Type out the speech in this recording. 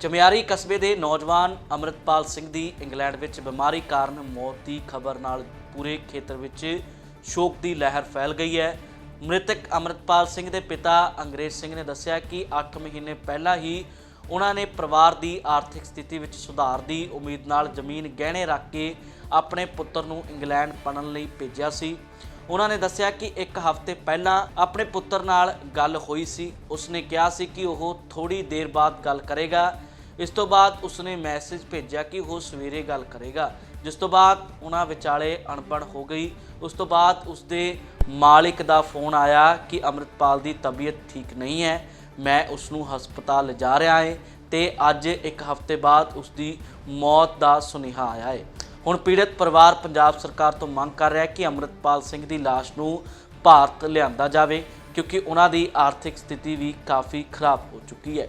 ਚਮਿਆਰੀ ਕਸਬੇ ਦੇ ਨੌਜਵਾਨ ਅਮਰਿਤਪਾਲ ਸਿੰਘ ਦੀ ਇੰਗਲੈਂਡ ਵਿੱਚ ਬਿਮਾਰੀ ਕਾਰਨ ਮੌਤ ਦੀ ਖਬਰ ਨਾਲ ਪੂਰੇ ਖੇਤਰ ਵਿੱਚ ਸ਼ੋਕ ਦੀ ਲਹਿਰ ਫੈਲ ਗਈ ਹੈ। ਮ੍ਰਿਤਕ ਅਮਰਿਤਪਾਲ ਸਿੰਘ ਦੇ ਪਿਤਾ ਅੰਗਰੇਜ਼ ਸਿੰਘ ਨੇ ਦੱਸਿਆ ਕਿ 8 ਮਹੀਨੇ ਪਹਿਲਾਂ ਹੀ ਉਹਨਾਂ ਨੇ ਪਰਿਵਾਰ ਦੀ ਆਰਥਿਕ ਸਥਿਤੀ ਵਿੱਚ ਸੁਧਾਰ ਦੀ ਉਮੀਦ ਨਾਲ ਜ਼ਮੀਨ ਗਹਿਣੇ ਰੱਖ ਕੇ ਆਪਣੇ ਪੁੱਤਰ ਨੂੰ ਇੰਗਲੈਂਡ ਪੜਨ ਲਈ ਭੇਜਿਆ ਸੀ। ਉਹਨਾਂ ਨੇ ਦੱਸਿਆ ਕਿ ਇੱਕ ਹਫ਼ਤੇ ਪਹਿਲਾਂ ਆਪਣੇ ਪੁੱਤਰ ਨਾਲ ਗੱਲ ਹੋਈ ਸੀ। ਉਸਨੇ ਕਿਹਾ ਸੀ ਕਿ ਉਹ ਥੋੜੀ ਦੇਰ ਬਾਅਦ ਗੱਲ ਕਰੇਗਾ। ਇਸ ਤੋਂ ਬਾਅਦ ਉਸਨੇ ਮੈਸੇਜ ਭੇਜਿਆ ਕਿ ਉਹ ਸਵੇਰੇ ਗੱਲ ਕਰੇਗਾ, ਜਿਸ ਤੋਂ ਬਾਅਦ ਉਹਨਾਂ ਵਿਚਾਲੇ ਅਣਬਣ ਹੋ ਗਈ। ਉਸ ਤੋਂ ਬਾਅਦ ਉਸਦੇ ਮਾਲਿਕ ਦਾ ਫੋਨ ਆਇਆ ਕਿ ਅੰਮ੍ਰਿਤਪਾਲ ਦੀ ਤਬੀਅਤ ਠੀਕ ਨਹੀਂ ਹੈ, ਮੈਂ ਉਸ ਨੂੰ ਹਸਪਤਾਲ ਲਿਜਾ ਰਿਹਾ ਹਾਂ ਤੇ ਅੱਜ ਇੱਕ ਹਫ਼ਤੇ ਬਾਅਦ ਉਸ ਦੀ ਮੌਤ ਦਾ ਸੁਨੇਹਾ ਆਇਆ ਹੈ ਹੁਣ ਪੀੜਤ ਪਰਿਵਾਰ ਪੰਜਾਬ ਸਰਕਾਰ ਤੋਂ ਮੰਗ ਕਰ ਰਿਹਾ ਹੈ ਕਿ ਅੰਮ੍ਰਿਤਪਾਲ ਸਿੰਘ ਦੀ ਲਾਸ਼ ਨੂੰ ਭਾਰਤ ਲਿਆਂਦਾ ਜਾਵੇ, ਕਿਉਂਕਿ ਉਹਨਾਂ ਦੀ ਆਰਥਿਕ ਸਥਿਤੀ ਵੀ ਕਾਫੀ ਖਰਾਬ ਹੋ ਚੁੱਕੀ ਹੈ।